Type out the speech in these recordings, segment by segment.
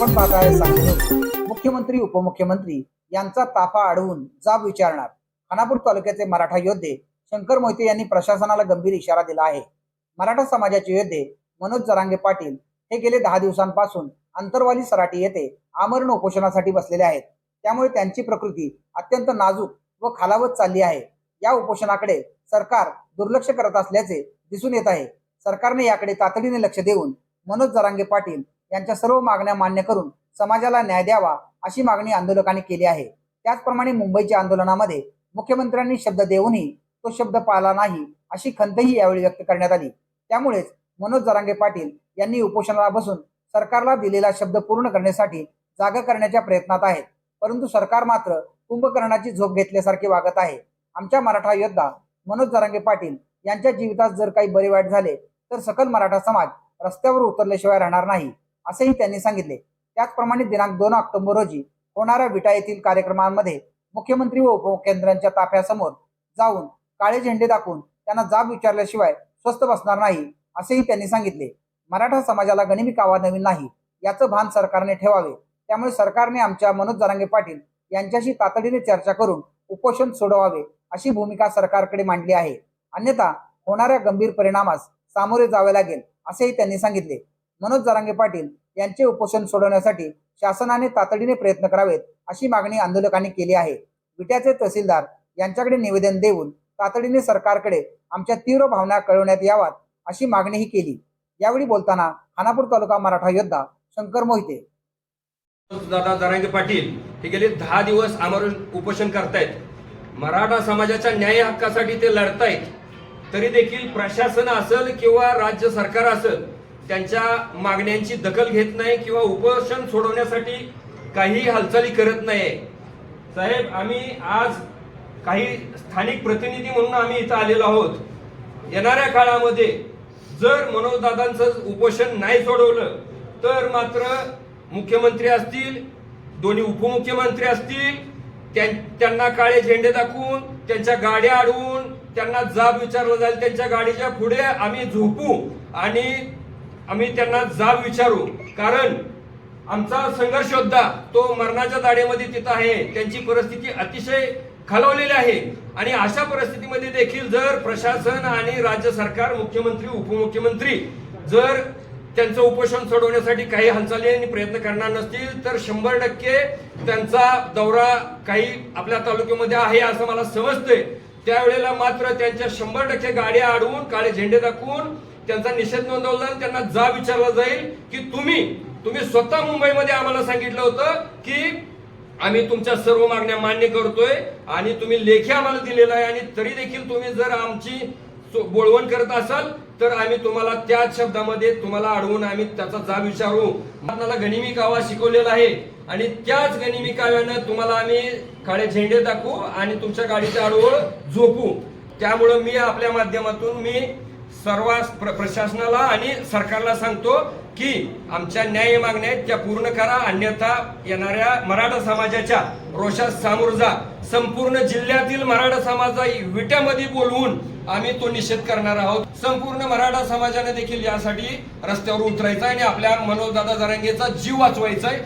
आपण पाहताय सांगली मुख्यमंत्री उपमुख्यमंत्री यांचा ताफा अडवून जाब विचारणार. खानापूर तालुक्याचे मराठा योद्धे शंकर मोहिते यांनी प्रशासनाला गंभीर इशारा दिला आहे. मराठा समाजाचे योद्धे मनोज जरांगे पाटील हे गेले दहा दिवसांपासून अंतरवाली सराटी येथे आमरण उपोषणासाठी बसलेले आहेत. त्यामुळे त्यांची प्रकृती अत्यंत नाजूक व खालावत चालली आहे. या उपोषणाकडे सरकार दुर्लक्ष करत असल्याचे दिसून येत आहे. सरकारने याकडे तातडीने लक्ष देऊन मनोज जरांगे पाटील यांच्या सर्व मागण्या मान्य करून समाजाला न्याय द्यावा अशी मागणी आंदोलकांनी केली आहे. त्याचप्रमाणे मुंबईच्या आंदोलनामध्ये मुख्यमंत्र्यांनी शब्द देऊनही तो शब्द पाळला नाही अशी खंतही यावेळी व्यक्त करण्यात आली. त्यामुळेच मनोज जरांगे पाटील यांनी उपोषणाला बसून सरकारला दिलेला शब्द पूर्ण करण्यासाठी जागा करण्याच्या प्रयत्नात आहेत. परंतु सरकार मात्र कुंभकर्णाची झोप घेतल्यासारखे वागत आहे. आमच्या मराठा योद्धा मनोज जरांगे पाटील यांच्या जीवितात जर काही बरे वाईट झाले तर सकल मराठा समाज रस्त्यावर उतरल्याशिवाय राहणार नाही. असेही त्यांनी सांगितले. त्याचप्रमाणे दिनांक दोन ऑक्टोबर रोजी होणाऱ्या विटा येथील कार्यक्रमांमध्ये मुख्यमंत्री व उपमुख्यमंत्र्यांच्या ताफ्यासमोर जाऊन काळे झेंडे दाखवून त्यांना जाब विचारल्याशिवाय स्वस्थ बसणार नाही असेही त्यांनी सांगितले. मराठा समाजाला गणिमी कावा नवीन नाही याचं भान सरकारने ठेवावे. त्यामुळे सरकारने आमच्या मनोज जरांगे पाटील यांच्याशी तातडीने चर्चा करून उपोषण सोडवावे अशी भूमिका सरकारकडे मांडली आहे. अन्यथा होणाऱ्या गंभीर परिणामास सामोरे जावे लागेल असेही त्यांनी सांगितले. मनोज जरांगे पाटील यांचे उपोषण सोडवण्यासाठी शासनाने तातडीने प्रयत्न करावेत अशी मागणी आंदोलकांनी केली आहे. विट्याचे तहसीलदार यांच्याकडे निवेदन देऊन तातडीने सरकारकडे आमच्या तीव्र भावना कळवण्यात याव्यात अशी मागणीही केली. यावेळी बोलताना खानापूर तालुका मराठा योद्धा शंकर मोहिते. दादा जरांगे पाटील हे गेले दहा दिवस आमरण उपोषण करतायत. मराठा समाजाच्या न्याय हक्कासाठी ते लढतायत. तरी देखील प्रशासन असेल किंवा राज्य सरकार असेल त्यांच्या मागण्यांची दखल घेत नाही किंवा उपोषण सोडवण्यासाठी काही हालचाली करत नाही साहेब आम्ही आज काही स्थानिक प्रतिनिधी म्हणून आम्ही इथं आलेलो आहोत. येणाऱ्या काळामध्ये जर मनोजदादांचं उपोषण नाही सोडवलं तर मात्र मुख्यमंत्री असतील दोन्ही उपमुख्यमंत्री असतील त्यां- त्यांना काळे झेंडे दाखवून त्यांच्या गाड्या अडवून त्यांना जाब विचारला जाईल त्यांच्या गाडीच्या पुढे आम्ही झोपू आणि आम्ही त्यांना जाब विचारू. कारण आमचा संघर्ष योद्धा तो मरणाच्या दाढेमध्ये तिथं आहे. त्यांची परिस्थिती अतिशय खालवलेली आहे. आणि अशा परिस्थितीमध्ये देखील जर प्रशासन आणि राज्य सरकार मुख्यमंत्री उपमुख्यमंत्री जर त्यांचं उपोषण सोडवण्यासाठी काही हालचाली आणि प्रयत्न करणार नसतील तर शंभर टक्के त्यांचा दौरा काही आपल्या तालुक्यामध्ये आहे असं मला समजतंय. त्यावेळेला मात्र त्यांच्या शंभर टक्के गाड्या अडवून काळे झेंडे दाखवून त्यांचा निषेध नोंदवला त्यांना जा विचारला जाईल की तुम्ही तुम्ही स्वतः मुंबईमध्ये आम्हाला सांगितलं होतं की आम्ही तुमच्या सर्व मागण्या मान्य करतोय आणि तुम्ही लेखी आम्हाला दिलेला आहे आणि तरी देखील तुम्ही जर आमची सो- बोळवण करत असाल तर आम्ही तुम्हाला त्याच शब्दामध्ये तुम्हाला अडवून आम्ही त्याचा जाब विचारू. आपल्याला गणिमी कावा शिकवलेला आहे आणि त्याच गणिमी काव्यानं तुम्हाला आम्ही काळे झेंडे दाखवू आणि तुमच्या गाडीच्या आडवळ झोपू. त्यामुळं मी आपल्या माध्यमातून मी सर्व प्र- प्रशासनाला आणि सरकारला सांगतो की आमच्या न्याय मागण्या त्या पूर्ण करा. अन्यथा येणाऱ्या मराठा समाजाच्या रोषास सामोर जा. संपूर्ण जिल्ह्यातील मराठा समाजा विट्यामध्ये बोलवून आम्ही तो निषेध करणार आहोत. संपूर्ण मराठा समाजाने देखील यासाठी रस्त्यावर उतरायचं आणि आपल्या मनोजदादा जरांगेचा जीव वाचवायचा आहे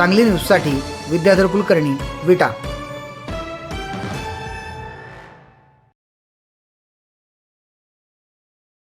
सांगली न्यूजसाठी विद्याधर कुलकर्णी विटा.